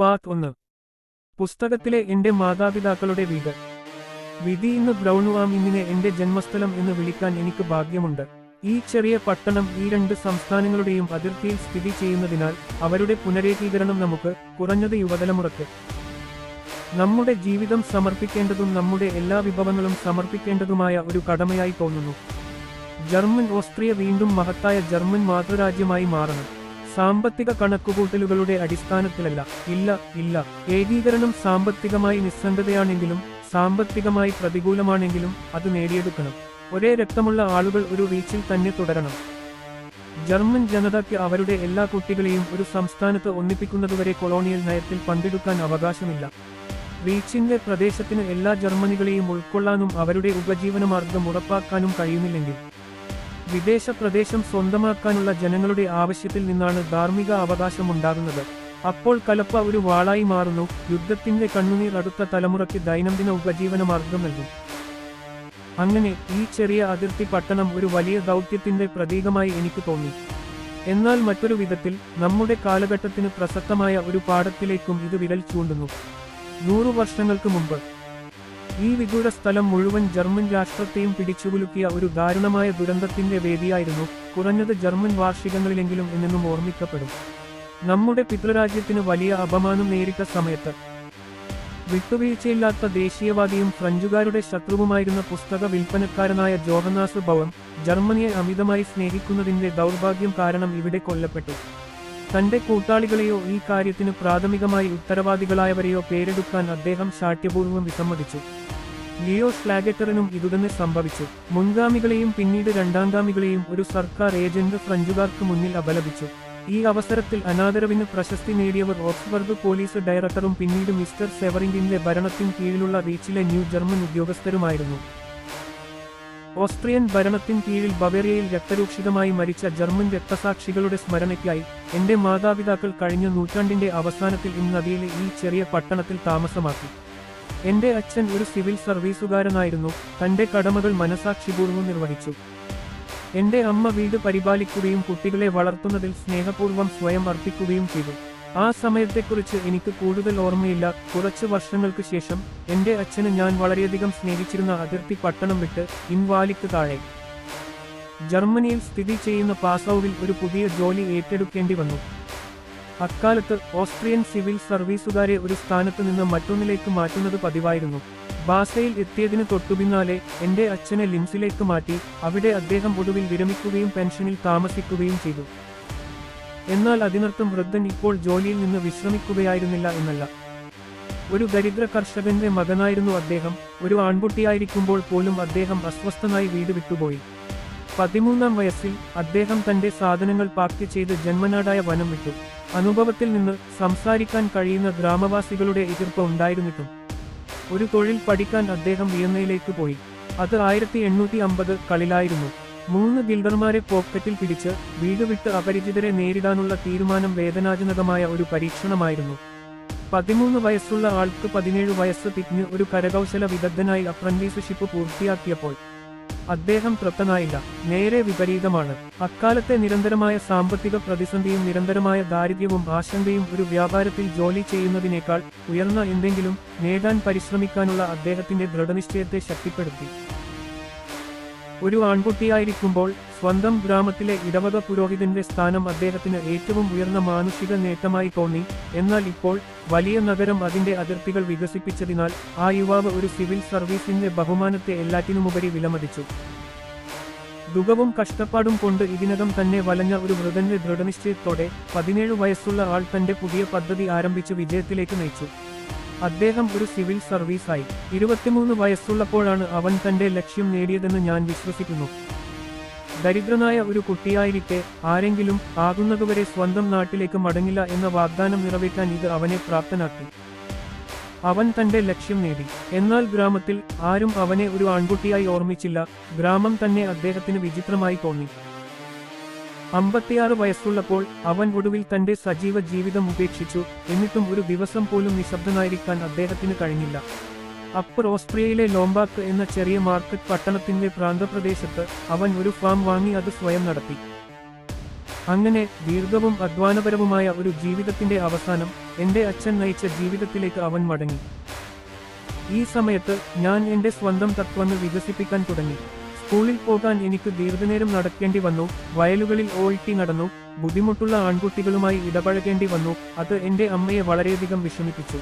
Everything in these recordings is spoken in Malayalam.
പാർട്ട് ഒന്ന്. പുസ്തകത്തിലെ എന്റെ മാതാപിതാക്കളുടെ വീട്. വിധി ഇന്ന് ബ്രൗണുവാം ഇന്നിനെ എന്റെ ജന്മസ്ഥലം എന്ന് വിളിക്കാൻ എനിക്ക് ഭാഗ്യമുണ്ട്. ഈ ചെറിയ പട്ടണം ഈ രണ്ട് സംസ്ഥാനങ്ങളുടെയും അതിർത്തിയിൽ സ്ഥിതി ചെയ്യുന്നതിനാൽ അവരുടെ പുനരേകീകരണം നമുക്ക് കുറഞ്ഞത് യുവതലമുറക്ക് നമ്മുടെ ജീവിതം സമർപ്പിക്കേണ്ടതും നമ്മുടെ എല്ലാ വിഭവങ്ങളും സമർപ്പിക്കേണ്ടതുമായ ഒരു കടമയായി തോന്നുന്നു. ജർമ്മൻ ഓസ്ട്രിയ വീണ്ടും മഹത്തായ ജർമ്മൻ മാതൃരാജ്യമായി മാറണം. സാമ്പത്തിക കണക്കുകൂട്ടലുകളുടെ അടിസ്ഥാനത്തിലല്ല. ഇല്ല ഇല്ല. ഏകീകരണം സാമ്പത്തികമായി നിസ്സംഗതയാണെങ്കിലും സാമ്പത്തികമായി പ്രതികൂലമാണെങ്കിലും അത് നേടിയെടുക്കണം. ഒരേ രക്തമുള്ള ആളുകൾ ഒരു റീച്ചിൽ തന്നെ തുടരണം. ജർമ്മൻ ജനതയ്ക്ക് അവരുടെ എല്ലാ കുട്ടികളെയും ഒരു സംസ്ഥാനത്ത് ഒന്നിപ്പിക്കുന്നതുവരെ കൊളോണിയൽ നയത്തിൽ പങ്കെടുക്കാൻ അവകാശമില്ല. റീച്ചിന്റെ പ്രദേശത്തിന് എല്ലാ ജർമ്മനികളെയും ഉൾക്കൊള്ളാനും അവരുടെ ഉപജീവനമാർഗം ഉറപ്പാക്കാനും കഴിയുന്നില്ലെങ്കിൽ വിദേശ പ്രദേശം സ്വന്തമാക്കാനുള്ള ജനങ്ങളുടെ ആവശ്യത്തിൽ നിന്നാണ് ധാർമ്മിക അവകാശം ഉണ്ടാകുന്നത് അപ്പോൾ കലപ്പ ഒരു വാളായി മാറുന്നു. യുദ്ധത്തിന്റെ കണ്ണുനീർ അടുത്ത തലമുറയ്ക്ക് ദൈനംദിന ഉപജീവന മാർഗം നൽകും. അങ്ങനെ ഈ ചെറിയ അതിർത്തി പട്ടണം ഒരു വലിയ ദൗത്യത്തിന്റെ പ്രതീകമായി എനിക്ക് തോന്നി. എന്നാൽ മറ്റൊരു വിധത്തിൽ നമ്മുടെ കാലഘട്ടത്തിന് പ്രസക്തമായ ഒരു പാഠത്തിലേക്കും ഇത് വിരൽ ചൂണ്ടുന്നു. നൂറു വർഷങ്ങൾക്ക് മുമ്പ് ഈ വിദൂര സ്ഥലം മുഴുവൻ ജർമ്മൻ രാഷ്ട്രത്തെയും പിടിച്ചുകുലുക്കിയ ഒരു ദാരുണമായ ദുരന്തത്തിന്റെ വേദിയായിരുന്നു. കുറഞ്ഞത് ജർമ്മൻ വാർഷികങ്ങളിലെങ്കിലും എന്നെന്നും ഓർമ്മിക്കപ്പെടും. നമ്മുടെ പിതൃരാജ്യത്തിന് വലിയ അപമാനം നേരിട്ട സമയത്ത് വിട്ടുവീഴ്ചയില്ലാത്ത ദേശീയവാദിയും ഫ്രഞ്ചുകാരുടെ ശത്രുവുമായിരുന്ന പുസ്തക വിൽപ്പനക്കാരനായ ജോഹനാസ് ഭവൻ ജർമ്മനിയെ അമിതമായി സ്നേഹിക്കുന്നതിന്റെ ദൗർഭാഗ്യം കാരണം ഇവിടെ കൊല്ലപ്പെട്ടു. തന്റെ കൂട്ടാളികളെയോ ഈ കാര്യത്തിന് പ്രാഥമികമായി ഉത്തരവാദികളായവരെയോ പേരെടുക്കാൻ അദ്ദേഹം ശാഠ്യപൂർവം വിസമ്മതിച്ചു. ലിയോ സ്ലാഗറ്ററിനും ഇതുതന്നെ സംഭവിച്ചു. മുൻഗാമികളെയും പിന്നീട് രണ്ടാംഗാമികളെയും ഒരു സർക്കാർ ഏജന്റ് ഫ്രഞ്ചുകാർക്ക് മുന്നിൽ അപലപിച്ചു. ഈ അവസരത്തിൽ അനാദരവിന് പ്രശസ്തി നേടിയവർ ഓക്സ്ബർഗ് പോലീസ് ഡയറക്ടറും പിന്നീട് മിസ്റ്റർ സെവറിംഗിന്റെ ഭരണത്തിന് കീഴിലുള്ള റീച്ചിലെ ന്യൂ ജർമ്മൻ ഉദ്യോഗസ്ഥരുമായിരുന്നു. ഓസ്ട്രിയൻ ഭരണത്തിൻ കീഴിൽ ബവേറിയയിൽ രക്തരൂക്ഷിതമായി മരിച്ച ജർമ്മൻ രക്തസാക്ഷികളുടെ സ്മരണയ്ക്കായി എന്റെ മാതാപിതാക്കൾ കഴിഞ്ഞ നൂറ്റാണ്ടിന്റെ അവസാനത്തിൽ ഈ നദിയിലെ ഈ ചെറിയ പട്ടണത്തിൽ താമസമാക്കി. എന്റെ അച്ഛൻ ഒരു സിവിൽ സർവീസുകാരനായിരുന്നു. തന്റെ കടമകൾ മനസാക്ഷിപൂർവം നിർവഹിച്ചു. എന്റെ അമ്മ വീട് പരിപാലിക്കുകയും കുട്ടികളെ വളർത്തുന്നതിൽ സ്നേഹപൂർവം സ്വയം അർപ്പിക്കുകയും ചെയ്തു. ആ സമയത്തെക്കുറിച്ച് എനിക്ക് കൂടുതൽ ഓർമ്മയില്ല. കുറച്ച് വർഷങ്ങൾക്ക് ശേഷം എന്റെ അച്ഛന് ഞാൻ വളരെയധികം സ്നേഹിച്ചിരുന്ന അതിർത്തി പട്ടണം വിട്ട് ഇൻവാലിക്ക് താഴെ. ജർമ്മനിയിൽ സ്ഥിതി ചെയ്യുന്ന പാസൌവിൽ ഒരു പുതിയ ജോലി ഏറ്റെടുക്കേണ്ടി വന്നു. അക്കാലത്ത് ഓസ്ട്രിയൻ സിവിൽ സർവീസുകാരെ ഒരു സ്ഥാനത്ത് നിന്ന് മറ്റൊന്നിലേക്ക് മാറ്റുന്നത് പതിവായിരുന്നു. ബാസയിൽ എത്തിയതിനു തൊട്ടുപിന്നാലെ എന്റെ അച്ഛനെ ലിംസിലേക്ക് മാറ്റി അവിടെ അദ്ദേഹം ഒടുവിൽ വിരമിക്കുകയും പെൻഷനിൽ താമസിക്കുകയും ചെയ്തു. എന്നാൽ അതിനർത്ഥം വൃദ്ധൻ ഇപ്പോൾ ജോലിയിൽ നിന്ന് വിശ്രമിക്കുകയായിരുന്നില്ല എന്നല്ല. ഒരു ദരിദ്ര കർഷകന്റെ മകനായിരുന്നു അദ്ദേഹം. ഒരു ആൺകുട്ടിയായിരിക്കുമ്പോൾ പോലും അദ്ദേഹം അസ്വസ്ഥനായി വീട് വിട്ടുപോയി. പതിമൂന്നാം വയസ്സിൽ അദ്ദേഹം തന്റെ സാധനങ്ങൾ പാക്ക് ചെയ്ത് ജന്മനാടായ വനം വിട്ടു. അനുഭവത്തിൽ നിന്ന് സംസാരിക്കാൻ കഴിയുന്ന ഗ്രാമവാസികളുടെ എതിർപ്പ് ഉണ്ടായിരുന്നിട്ടും. ഒരു തൊഴിൽ പഠിക്കാൻ അദ്ദേഹം വിയന്നയിലേക്ക് പോയി. അത് ആയിരത്തി എണ്ണൂറ്റി അമ്പത് കളിലായിരുന്നു. മൂന്ന് ഗിൽഡർമാരെ പോക്കറ്റിൽ പിടിച്ച് വീട് വിട്ട് അപരിചിതരെ നേരിടാനുള്ള തീരുമാനം വേദനാജനകമായ ഒരു പരീക്ഷണമായിരുന്നു. പതിമൂന്ന് വയസ്സുള്ള ആൾക്ക് പതിനേഴ് വയസ്സ് തിരിഞ്ഞ് ഒരു കരകൗശല വിദഗ്ധനായി അപ്രന്റീസ്ഷിപ്പ് പൂർത്തിയാക്കിയപ്പോൾ അദ്ദേഹം തൃപ്തനായില്ല. നേരെ വിപരീതമാണ്. അക്കാലത്തെ നിരന്തരമായ സാമ്പത്തിക പ്രതിസന്ധിയും നിരന്തരമായ ദാരിദ്ര്യവും ആശങ്കയും ഒരു വ്യാപാരത്തിൽ ജോലി ചെയ്യുന്നതിനേക്കാൾ ഉയർന്ന എന്തെങ്കിലും നേടാൻ പരിശ്രമിക്കാനുള്ള അദ്ദേഹത്തിന്റെ ദൃഢനിശ്ചയത്തെ ശക്തിപ്പെടുത്തി. ഒരു ആൺകുട്ടിയായിരിക്കുമ്പോൾ സ്വന്തം ഗ്രാമത്തിലെ ഇടവക പുരോഹിതന്റെ സ്ഥാനം അദ്ദേഹത്തിന് ഏറ്റവും ഉയർന്ന മാനുഷിക നേട്ടമായി തോന്നി. എന്നാൽ ഇപ്പോൾ വലിയ നഗരം അതിന്റെ അതിർത്തികൾ വികസിപ്പിച്ചതിനാൽ ആ യുവാവ് ഒരു സിവിൽ സർവീസിന്റെ ബഹുമാനത്തെ എല്ലാറ്റിനുമുപരി വിലമതിച്ചു. ദുഃഖവും കഷ്ടപ്പാടും കൊണ്ട് ഇതിനകം തന്നെ വലഞ്ഞ ഒരു വൃതന്റെ ദൃഢനിശ്ചയത്തോടെ പതിനേഴ് വയസ്സുള്ള ആൾ തന്റെ പുതിയ പദ്ധതി ആരംഭിച്ച് വിജയത്തിലേക്ക് നയിച്ചു. അദ്ദേഹം ഒരു സിവിൽ സർവീസായി. ഇരുപത്തിമൂന്ന് വയസ്സുള്ളപ്പോഴാണ് അവൻ തന്റെ ലക്ഷ്യം നേടിയതെന്ന് ഞാൻ വിശ്വസിക്കുന്നു. ദരിദ്രനായ ഒരു കുട്ടിയായിരിക്കെ ആരെങ്കിലും ആകുന്നതുവരെ സ്വന്തം നാട്ടിലേക്ക് മടങ്ങില്ല എന്ന വാഗ്ദാനം നിറവേറ്റാൻ ഇത് അവനെ പ്രാപ്തനാക്കി. അവൻ തന്റെ ലക്ഷ്യം നേടി. എന്നാൽ ഗ്രാമത്തിൽ ആരും അവനെ ഒരു ആൺകുട്ടിയായി ഓർമ്മിച്ചില്ല. ഗ്രാമം തന്നെ അദ്ദേഹത്തിന് വിചിത്രമായി തോന്നി. അമ്പത്തിയാറ് വയസ്സുള്ളപ്പോൾ അവൻ ഒടുവിൽ തന്റെ സജീവ ജീവിതം ഉപേക്ഷിച്ചു. എന്നിട്ടും ഒരു ദിവസം പോലും നിശബ്ദനായിരിക്കാൻ അദ്ദേഹത്തിന് കഴിഞ്ഞില്ല. അപ്പർ ഓസ്ട്രിയയിലെ ലോംബാക്ക് എന്ന ചെറിയ മാർക്കറ്റ് പട്ടണത്തിന്റെ പ്രാന്തപ്രദേശത്ത് അവൻ ഒരു ഫാം വാങ്ങി അത് സ്വയം നടത്തി. അങ്ങനെ ദീർഘവും അധ്വാനപരവുമായ ഒരു ജീവിതത്തിന്റെ അവസാനം എന്റെ അച്ഛൻ നയിച്ച ജീവിതത്തിലേക്ക് അവൻ മടങ്ങി. ഈ സമയത്ത് ഞാൻ എന്റെ സ്വന്തം തത്വങ്ങൾ വികസിപ്പിക്കാൻ തുടങ്ങി. സ്കൂളിൽ പോകാൻ എനിക്ക് ദീർഘനേരം നടക്കേണ്ടി വന്നു വയലുകളിൽ ഓൾട്ടി നടന്നു ബുദ്ധിമുട്ടുള്ള ആൺകുട്ടികളുമായി ഇടപഴകേണ്ടി വന്നു അത് എന്റെ അമ്മയെ വളരെയധികം വിഷമിപ്പിച്ചു.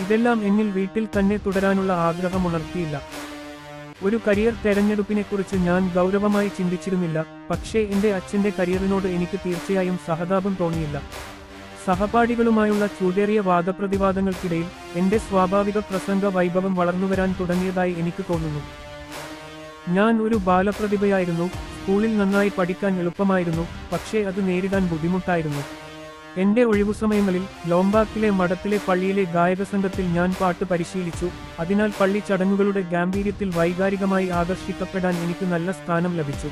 ഇതെല്ലാം എന്നിൽ വീട്ടിൽ തന്നെ തുടരാനുള്ള ആഗ്രഹമുണർത്തിയില്ല. ഒരു കരിയർ തെരഞ്ഞെടുപ്പിനെക്കുറിച്ച് ഞാൻ ഗൗരവമായി ചിന്തിച്ചിരുന്നില്ല പക്ഷേ എന്റെ അച്ഛന്റെ കരിയറിനോട് എനിക്ക് തീർച്ചയായും സഹതാപം തോന്നിയില്ല. സഹപാഠികളുമായുള്ള ചൂടേറിയ വാദപ്രതിവാദങ്ങൾക്കിടയിൽ എന്റെ സ്വാഭാവിക പ്രസംഗ വൈഭവം വളർന്നുവരാൻ തുടങ്ങിയതായി എനിക്ക് തോന്നുന്നു. ഞാൻ ഒരു ബാലപ്രതിഭയായിരുന്നു സ്കൂളിൽ നന്നായി പഠിക്കാൻ എളുപ്പമായിരുന്നു പക്ഷേ അത് നേരിടാൻ ബുദ്ധിമുട്ടായിരുന്നു. എന്റെ ഒഴിവുസമയങ്ങളിൽ ലോംബാക്കിലെ മഠത്തിലെ പള്ളിയിലെ ഗായക സംഘത്തിൽ ഞാൻ പാട്ട് പരിശീലിച്ചു. അതിനാൽ പള്ളി ചടങ്ങുകളുടെ ഗാംഭീര്യത്തിൽ വൈകാരികമായി ആകർഷിക്കപ്പെടാൻ എനിക്ക് നല്ല സ്ഥാനം ലഭിച്ചു.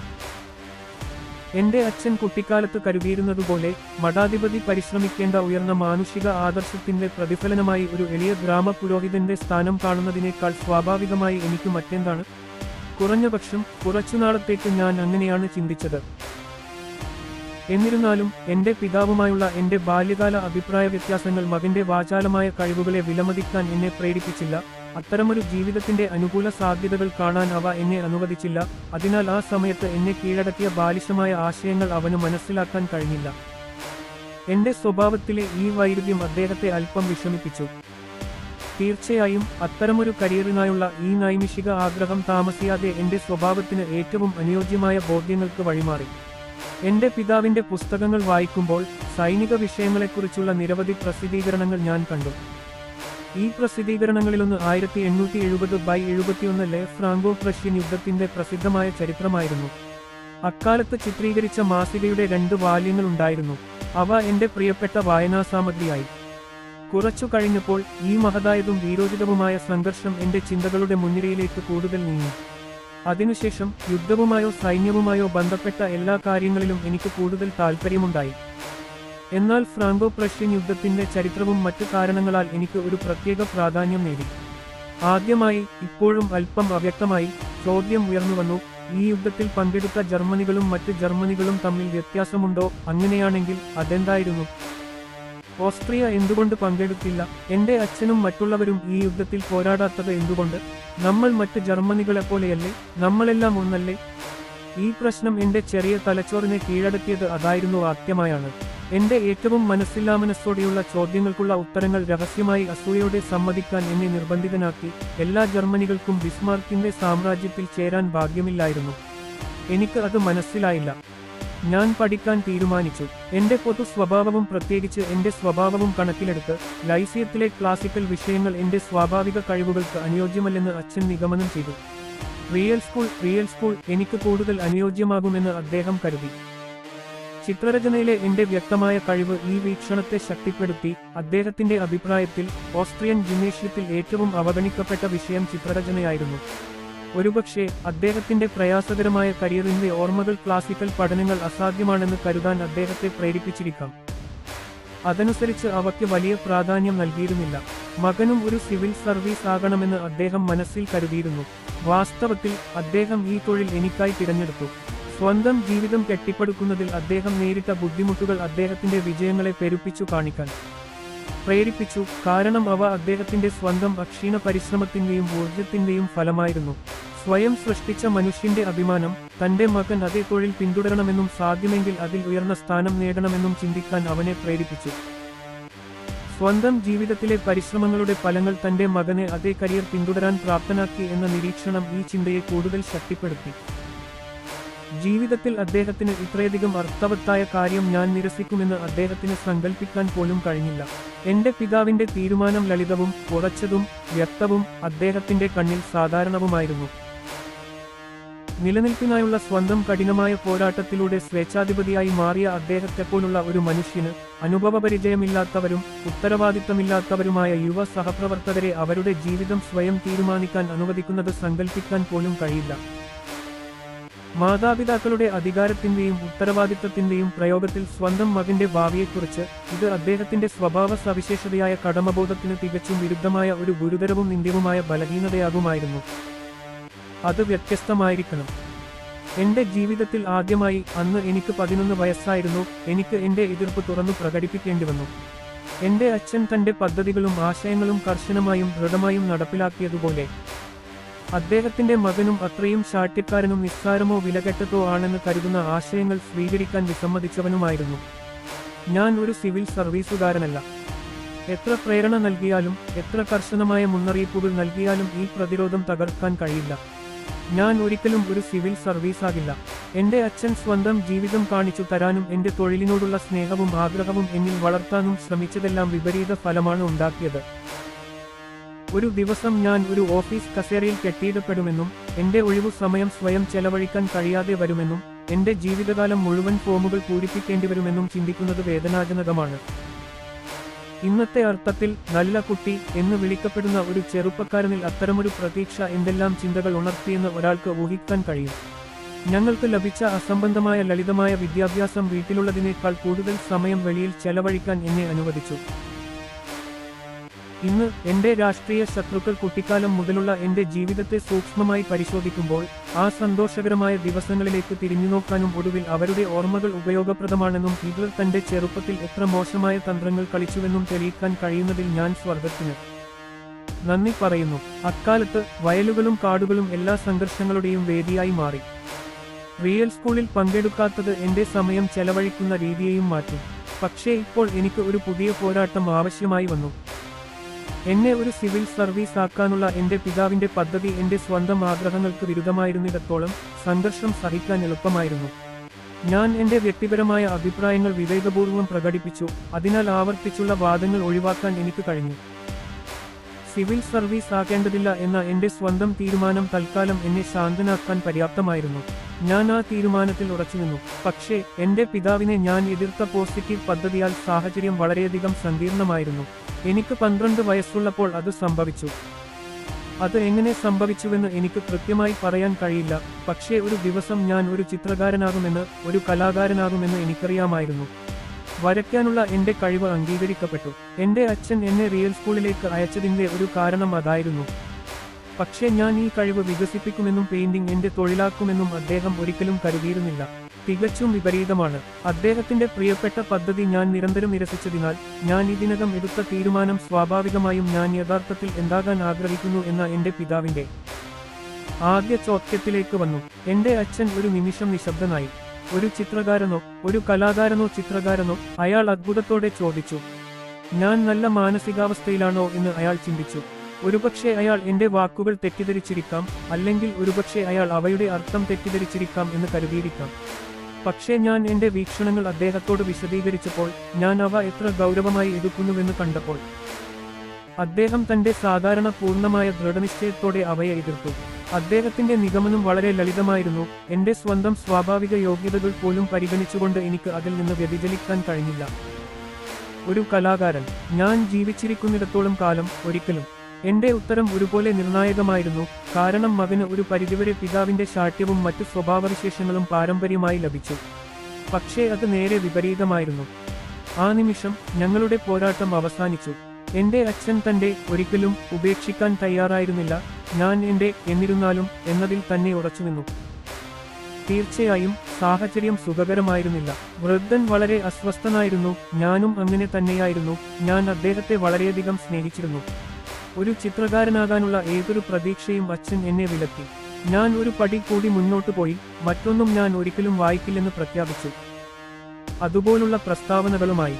എന്റെ അച്ഛൻ കുട്ടിക്കാലത്ത് കരുതിയിരുന്നതുപോലെ മഠാധിപതി പരിശ്രമിക്കേണ്ട ഉയർന്ന മാനുഷിക ആദർശത്തിന്റെ പ്രതിഫലനമായി ഒരു എളിയ ഗ്രാമ പുരോഹിതന്റെ സ്ഥാനം കാണുന്നതിനേക്കാൾ സ്വാഭാവികമായി എനിക്ക് മറ്റെന്താണ്? കുറഞ്ഞപക്ഷം കുറച്ചുനാളത്തേക്ക് ഞാൻ അങ്ങനെയാണ് ചിന്തിച്ചത്. എന്നിരുന്നാലും എന്റെ പിതാവുമായുള്ള എന്റെ ബാല്യകാല അഭിപ്രായ വ്യത്യാസങ്ങൾ മകന്റെ വാചാലമായ കഴിവുകളെ വിലമതിക്കാൻ എന്നെ പ്രേരിപ്പിച്ചില്ല. അത്തരമൊരു ജീവിതത്തിന്റെ അനുകൂല സാധ്യതകൾ കാണാൻ അവ എന്നെ അനുവദിച്ചില്ല. അതിനാൽ ആ സമയത്ത് എന്നെ കീഴടക്കിയ ബാലിശമായ ആശയങ്ങൾ അവന് മനസ്സിലാക്കാൻ കഴിഞ്ഞില്ല. എന്റെ സ്വഭാവത്തിലെ ഈ വൈരുദ്ധ്യം അദ്ദേഹത്തെ അല്പം വിഷമിപ്പിച്ചു. തീർച്ചയായും അത്തരമൊരു കരിയറിനായുള്ള ഈ നൈമിഷിക ആഗ്രഹം താമസിയാതെ എന്റെ സ്വഭാവത്തിന് ഏറ്റവും അനുയോജ്യമായ ബോധ്യങ്ങൾക്ക് വഴിമാറി. എന്റെ പിതാവിന്റെ പുസ്തകങ്ങൾ വായിക്കുമ്പോൾ സൈനിക വിഷയങ്ങളെക്കുറിച്ചുള്ള നിരവധി പ്രസിദ്ധീകരണങ്ങൾ ഞാൻ കണ്ടു. ഈ പ്രസിദ്ധീകരണങ്ങളിലൊന്ന് ആയിരത്തി എണ്ണൂറ്റി എഴുപത് ബൈ എഴുപത്തിയൊന്നിലെ ഫ്രാങ്കോ പ്രഷ്യൻ യുദ്ധത്തിന്റെ പ്രസിദ്ധമായ ചരിത്രമായിരുന്നു. അക്കാലത്ത് ചിത്രീകരിച്ച മാസികയുടെ രണ്ട് വാല്യങ്ങൾ ഉണ്ടായിരുന്നു. അവ എന്റെ പ്രിയപ്പെട്ട വായനാ സാമഗ്രിയായി. കുറച്ചു കഴിഞ്ഞപ്പോൾ ഈ മഹതായതും വീരോചിതവുമായ സംഘർഷം എന്റെ ചിന്തകളുടെ മുൻനിരയിലേക്ക് കൂടുതൽ നീങ്ങി. അതിനുശേഷം യുദ്ധവുമായോ സൈന്യവുമായോ ബന്ധപ്പെട്ട എല്ലാ കാര്യങ്ങളിലും എനിക്ക് കൂടുതൽ താൽപ്പര്യമുണ്ടായി. എന്നാൽ ഫ്രാങ്കോ പ്രഷ്യൻ യുദ്ധത്തിന്റെ ചരിത്രവും മറ്റു കാരണങ്ങളാൽ എനിക്ക് ഒരു പ്രത്യേക പ്രാധാന്യം നേടി. ആദ്യമായി ഇപ്പോഴും അല്പം അവ്യക്തമായി ചോദ്യം ഉയർന്നുവന്നു ഈ യുദ്ധത്തിൽ പങ്കെടുത്ത ജർമ്മനികളും മറ്റ് ജർമ്മനികളും തമ്മിൽ വ്യത്യാസമുണ്ടോ? അങ്ങനെയാണെങ്കിൽ അതെന്തായിരുന്നു? ഓസ്ട്രിയ എന്തുകൊണ്ട് പങ്കെടുത്തില്ല? എന്റെ അച്ഛനും മറ്റുള്ളവരും ഈ യുദ്ധത്തിൽ പോരാടാത്തത് എന്തുകൊണ്ട്? നമ്മൾ മറ്റ് ജർമ്മനികളെ ജർമ്മനികളെപ്പോലെയല്ലേ നമ്മളെല്ലാം ഒന്നല്ലേ? ഈ പ്രശ്നം എന്റെ ചെറിയ തലച്ചോറിനെ കീഴടക്കിയത് അതായിരുന്നു ആദ്യമായാണ്. എന്റെ ഏറ്റവും മനസ്സില്ലാമനസ്സോടെയുള്ള ചോദ്യങ്ങൾക്കുള്ള ഉത്തരങ്ങൾ രഹസ്യമായി അസൂയയോടെ സമ്മതിക്കാൻ എന്നെ നിർബന്ധിതനാക്കി. എല്ലാ ജർമ്മനികൾക്കും ബിസ്മാർക്കിന്റെ സാമ്രാജ്യത്തിൽ ചേരാൻ ഭാഗ്യമില്ലായിരുന്നു. എനിക്ക് അത് മനസ്സിലായില്ല. ഞാൻ പഠിക്കാൻ തീരുമാനിച്ചു. എന്റെ പൊതു സ്വഭാവവും പ്രത്യേകിച്ച് എന്റെ സ്വഭാവവും കണക്കിലെടുത്ത് ലൈസിയത്തിലെ ക്ലാസിക്കൽ വിഷയങ്ങൾ എന്റെ സ്വാഭാവിക കഴിവുകൾക്ക് അനുയോജ്യമല്ലെന്ന് അച്ഛൻ നിഗമനം ചെയ്തു. റിയൽ സ്കൂൾ റിയൽ സ്കൂൾ എനിക്ക് കൂടുതൽ അനുയോജ്യമാകുമെന്ന് അദ്ദേഹം കരുതി. ചിത്രരചനയിലെ എന്റെ വ്യക്തമായ കഴിവ് ഈ വീക്ഷണത്തെ ശക്തിപ്പെടുത്തി അദ്ദേഹത്തിന്റെ അഭിപ്രായത്തിൽ ഓസ്ട്രിയൻ ജിംനേഷ്യത്തിൽ ഏറ്റവും അവഗണിക്കപ്പെട്ട വിഷയം ചിത്രരചനയായിരുന്നു. ഒരുപക്ഷെ അദ്ദേഹത്തിന്റെ പ്രയാസകരമായ കരിയറിന്റെ ഓർമ്മകൾ ക്ലാസിക്കൽ പഠനങ്ങൾ അസാധ്യമാണെന്ന് കരുതാൻ അദ്ദേഹത്തെ പ്രേരിപ്പിച്ചിരിക്കാം. അതനുസരിച്ച് അവയ്ക്ക് വലിയ പ്രാധാന്യം നൽകിയിരുന്നില്ല. മകനും ഒരു സിവിൽ സർവീസ് ആകണമെന്ന് അദ്ദേഹം മനസ്സിൽ കരുതിയിരുന്നു. വാസ്തവത്തിൽ അദ്ദേഹം ഈ തൊഴിൽ എനിക്കായി തിരഞ്ഞെടുത്തു. സ്വന്തം ജീവിതം കെട്ടിപ്പടുക്കുന്നതിൽ അദ്ദേഹം നേരിട്ട ബുദ്ധിമുട്ടുകൾ അദ്ദേഹത്തിന്റെ വിജയങ്ങളെ പെരുപ്പിച്ചു കാണിക്കാൻ. പ്രേരിപ്പിച്ചു. കാരണം അവ അദ്ദേഹത്തിന്റെ സ്വന്തം അക്ഷീണ പരിശ്രമത്തിന്റെയും ഊർജത്തിന്റെയും ഫലമായിരുന്നു. സ്വയം സൃഷ്ടിച്ച മനുഷ്യന്റെ അഭിമാനം തന്റെ മകൻ അതേ തൊഴിൽ പിന്തുടരണമെന്നും സാധ്യമെങ്കിൽ അതിൽ ഉയർന്ന സ്ഥാനം നേടണമെന്നും ചിന്തിക്കാൻ അവനെ പ്രേരിപ്പിച്ചു. സ്വന്തം ജീവിതത്തിലെ പരിശ്രമങ്ങളുടെ ഫലങ്ങൾ തന്റെ മകനെ അതേ കരിയർ പിന്തുടരാൻ പ്രാപ്തനാക്കി എന്ന നിരീക്ഷണം ഈ ചിന്തയെ കൂടുതൽ ശക്തിപ്പെടുത്തി. ജീവിതത്തിൽ അദ്ദേഹത്തിന് ഇത്രയധികം അർത്ഥവത്തായ കാര്യം ഞാൻ നിരസിക്കുമെന്ന് അദ്ദേഹത്തിന് സങ്കല്പിക്കാൻ പോലും കഴിഞ്ഞില്ല. എന്റെ പിതാവിന്റെ തീരുമാനം ലളിതവും ഉറച്ചതും വ്യക്തവും അദ്ദേഹത്തിന്റെ കണ്ണിൽ സാധാരണവുമായിരുന്നു. നിലനിൽപ്പിനായുള്ള സ്വന്തം കഠിനമായ പോരാട്ടത്തിലൂടെ സ്വേച്ഛാധിപതിയായി മാറിയ അദ്ദേഹത്തെപ്പോലുള്ള ഒരു മനുഷ്യന് അനുഭവപരിചയമില്ലാത്തവരും ഉത്തരവാദിത്തമില്ലാത്തവരുമായ യുവ സഹപ്രവർത്തകരെ അവരുടെ ജീവിതം സ്വയം തീരുമാനിക്കാൻ അനുവദിക്കുന്നത് സങ്കല്പിക്കാൻ പോലും കഴിയില്ല. മാതാപിതാക്കളുടെ അധികാരത്തിന്റെയും ഉത്തരവാദിത്തത്തിന്റെയും പ്രയോഗത്തിൽ സ്വന്തം മകന്റെ ഭാവിയെക്കുറിച്ച് ഇത് അദ്ദേഹത്തിന്റെ സ്വഭാവ സവിശേഷതയായ കടമബോധത്തിന് തികച്ചും വിരുദ്ധമായ ഒരു ഗുരുതരവും നിന്ദ്യവുമായ ബലഹീനതയാകുമായിരുന്നു. അത് വ്യത്യസ്തമായിരിക്കണം. എന്റെ ജീവിതത്തിൽ ആദ്യമായി അന്ന് എനിക്ക് പതിനൊന്ന് വയസ്സായിരുന്നു. എനിക്ക് എന്റെ എതിർപ്പ് തുറന്നു പ്രകടിപ്പിക്കേണ്ടി വന്നു. എന്റെ അച്ഛൻ തന്റെ പദ്ധതികളും ആശയങ്ങളും കർശനമായും ദൃഢമായും നടപ്പിലാക്കിയതുപോലെ അദ്ദേഹത്തിന്റെ മകനും അത്രയും ശാഠ്യക്കാരനും നിസ്സാരമോ വിലകെട്ടതോ ആണെന്ന് കരുതുന്ന ആശയങ്ങൾ സ്വീകരിക്കാൻ വിസമ്മതിച്ചവനുമായിരുന്നു. ഞാൻ ഒരു സിവിൽ സർവീസുകാരനല്ല. എത്ര പ്രേരണ നൽകിയാലും എത്ര കർശനമായ മുന്നറിയിപ്പുകൾ നൽകിയാലും ഈ പ്രതിരോധം തകർക്കാൻ കഴിയില്ല. ഞാൻ ഒരിക്കലും ഒരു സിവിൽ സർവീസാകില്ല. എന്റെ അച്ഛൻ സ്വന്തം ജീവിതം കാണിച്ചു തരാനും എന്റെ തൊഴിലിനോടുള്ള സ്നേഹവും ആഗ്രഹവും എന്നിൽ വളർത്താനും ശ്രമിച്ചതെല്ലാം വിപരീത ഫലമാണ് ഉണ്ടാക്കിയത്. ഒരു ദിവസം ഞാൻ ഒരു ഓഫീസ് കസേരയിൽ കെട്ടിയിടപ്പെടുമെന്നും എന്റെ ഒഴിവു സമയം സ്വയം ചെലവഴിക്കാൻ കഴിയാതെ വരുമെന്നും എന്റെ ജീവിതകാലം മുഴുവൻ ഫോമുകൾ പൂരിപ്പിക്കേണ്ടി വരുമെന്നും ചിന്തിക്കുന്നത് വേദനാജനകമാണ്. ഇന്നത്തെ അർത്ഥത്തിൽ നല്ല കുട്ടി എന്ന് വിളിക്കപ്പെടുന്ന ഒരു ചെറുപ്പക്കാരനിൽ അത്തരമൊരു പ്രതീക്ഷ എന്തെല്ലാം ചിന്തകൾ ഉണർത്തിയെന്ന് ഒരാൾക്ക് ഊഹിക്കാൻ കഴിയും. ഞങ്ങൾക്ക് ലഭിച്ച അസംബന്ധമായ ലളിതമായ വിദ്യാഭ്യാസം വീട്ടിലുള്ളതിനേക്കാൾ കൂടുതൽ സമയം വെളിയിൽ ചെലവഴിക്കാൻ എന്നെ അനുവദിച്ചു. ഇന്ന് എന്റെ രാഷ്ട്രീയ ശത്രുക്കൾ കുട്ടിക്കാലം മുതലുള്ള എന്റെ ജീവിതത്തെ സൂക്ഷ്മമായി പരിശോധിക്കുമ്പോൾ ആ സന്തോഷകരമായ ദിവസങ്ങളിലേക്ക് തിരിഞ്ഞു നോക്കാനും ഒടുവിൽ അവരുടെ ഓർമ്മകൾ ഉപയോഗപ്രദമാണെന്നും ഇവർ തന്റെ ചെറുപ്പത്തിൽ എത്ര മോശമായ തന്ത്രങ്ങൾ കളിച്ചുവെന്നും തെളിയിക്കാൻ കഴിയുന്നതിൽ ഞാൻ സ്വർഗത്തിന് നന്ദി പറയുന്നു. അക്കാലത്ത് വയലുകളും കാടുകളും എല്ലാ സംഘർഷങ്ങളുടെയും വേദിയായി മാറി. റിയൽ സ്കൂളിൽ പങ്കെടുക്കാത്തത് എന്റെ സമയം ചെലവഴിക്കുന്ന രീതിയെയും മാറ്റി. പക്ഷേ ഇപ്പോൾ എനിക്ക് ഒരു പുതിയ പോരാട്ടം ആവശ്യമായി വന്നു. എന്നെ ഒരു സിവിൽ സർവീസ് ആക്കാനുള്ള എന്റെ പിതാവിന്റെ പദ്ധതി എന്റെ സ്വന്തം ആഗ്രഹങ്ങൾക്ക് വിരുദ്ധമായിരുന്നിടത്തോളം സംഘർഷം സഹിക്കാൻ എളുപ്പമായിരുന്നു. ഞാൻ എന്റെ വ്യക്തിപരമായ അഭിപ്രായങ്ങൾ വിവേകപൂർവം പ്രകടിപ്പിച്ചു അതിനാൽ ആവർത്തിച്ചുള്ള വാദങ്ങൾ ഒഴിവാക്കാൻ എനിക്ക് കഴിഞ്ഞു. സിവിൽ സർവീസ് ആകേണ്ടതില്ല എന്ന എന്റെ സ്വന്തം തീരുമാനം തൽക്കാലം എന്നെ ശാന്തനാക്കാൻ പര്യാപ്തമായിരുന്നു. ഞാൻ ആ തീരുമാനത്തിൽ ഉറച്ചുനിന്നു. പക്ഷേ എന്റെ പിതാവിനെ ഞാൻ എതിർത്ത പോസിറ്റീവ് പദ്ധതിയാൽ സാഹചര്യം വളരെയധികം സങ്കീർണമായിരുന്നു. എനിക്ക് പന്ത്രണ്ട് വയസ്സുള്ളപ്പോൾ അത് സംഭവിച്ചു. അത് എങ്ങനെ സംഭവിച്ചുവെന്ന് എനിക്ക് കൃത്യമായി പറയാൻ കഴിയില്ല. പക്ഷേ ഒരു ദിവസം ഞാൻ ഒരു ചിത്രകാരനാകുമെന്ന് ഒരു കലാകാരനാകുമെന്ന് എനിക്കറിയാമായിരുന്നു. വരയ്ക്കാനുള്ള എന്റെ കഴിവ് അംഗീകരിക്കപ്പെട്ടു. എന്റെ അച്ഛൻ എന്നെ റിയൽ സ്കൂളിലേക്ക് അയച്ചതിന്റെ ഒരു കാരണം അതായിരുന്നു. പക്ഷേ ഞാൻ ഈ കഴിവ് വികസിപ്പിക്കുമെന്നും പെയിന്റിംഗ് എന്റെ തൊഴിലാക്കുമെന്നും അദ്ദേഹം ഒരിക്കലും കരുതിയിരുന്നില്ല. തികച്ചും വിപരീതമാണ്. അദ്ദേഹത്തിന്റെ പ്രിയപ്പെട്ട പദ്ധതി ഞാൻ നിരന്തരം നിരസിച്ചതിനാൽ ഞാൻ ഇതിനകം എടുത്ത തീരുമാനം സ്വാഭാവികമായും ഞാൻ യഥാർത്ഥത്തിൽ എന്താകാൻ ആഗ്രഹിക്കുന്നു എന്ന എന്റെ പിതാവിന്റെ ആദ്യ ചോദ്യത്തിലേക്ക് വന്നു. എന്റെ അച്ഛൻ ഒരു നിമിഷം നിശബ്ദനായി. ഒരു ചിത്രകാരനോ ഒരു കലാകാരനോ ചിത്രകാരനോ അയാൾ അത്ഭുതത്തോടെ ചോദിച്ചു. ഞാൻ നല്ല മാനസികാവസ്ഥയിലാണോ? എന്ന് അയാൾ ചിന്തിച്ചു. ഒരുപക്ഷെ അയാൾ എന്റെ വാക്കുകൾ തെറ്റിദ്ധരിച്ചിരിക്കാം അല്ലെങ്കിൽ ഒരുപക്ഷെ അയാൾ അവയുടെ അർത്ഥം തെറ്റിദ്ധരിച്ചിരിക്കാം എന്ന് കരുതിയിരിക്കാം. പക്ഷേ ഞാൻ എന്റെ വീക്ഷണങ്ങൾ അദ്ദേഹത്തോട് വിശദീകരിച്ചപ്പോൾ ഞാൻ അവ എത്ര ഗൗരവമായി എടുക്കുന്നുവെന്ന് കണ്ടപ്പോൾ അദ്ദേഹം തന്റെ സാധാരണ പൂർണമായ ദൃഢനിശ്ചയത്തോടെ അവയെ എതിർത്തു. അദ്ദേഹത്തിന്റെ നിഗമനം വളരെ ലളിതമായിരുന്നു. എന്റെ സ്വന്തം സ്വാഭാവിക യോഗ്യതകൾ പോലും പരിഗണിച്ചുകൊണ്ട് എനിക്ക് അതിൽ നിന്ന് വ്യതിചലിക്കാൻ കഴിഞ്ഞില്ല. ഒരു കലാകാരൻ. ഞാൻ ജീവിച്ചിരിക്കുന്നിടത്തോളം കാലം ഒരിക്കലും എന്റെ ഉത്തരം ഒരുപോലെ നിർണായകമായിരുന്നു. കാരണം മകന് ഒരു പരിധിവരെ പിതാവിന്റെ ശാഠ്യവും മറ്റു സ്വഭാവവിശേഷങ്ങളും പാരമ്പര്യമായി ലഭിച്ചു. പക്ഷേ അത് നേരെ വിപരീതമായിരുന്നു. ആ നിമിഷം ഞങ്ങളുടെ പോരാട്ടം അവസാനിച്ചു. എന്റെ അച്ഛൻ തന്റെ ഒരിക്കലും ഉപേക്ഷിക്കാൻ തയ്യാറായിരുന്നില്ല. ഞാൻ എന്റെ എന്നിരുന്നാലും എന്നതിൽ തന്നെ ഉറച്ചുനിന്നു തീർച്ചയായും സാഹചര്യം സുഖകരമായിരുന്നില്ല. വൃദ്ധൻ വളരെ അസ്വസ്ഥനായിരുന്നു. ഞാനും അങ്ങനെ തന്നെയായിരുന്നു. ഞാൻ അദ്ദേഹത്തെ വളരെയധികം സ്നേഹിച്ചിരുന്നു. ഒരു ചിത്രകാരനാകാനുള്ള ഏതൊരു പ്രതീക്ഷയും അച്ഛൻ എന്നെ വിലക്കി. ഞാൻ ഒരു പടി കൂടി മുന്നോട്ട് പോയി. മറ്റൊന്നും ഞാൻ ഒരിക്കലും വായിക്കില്ലെന്ന് പ്രഖ്യാപിച്ചു. അതുപോലുള്ള പ്രസ്താവനകളുമായി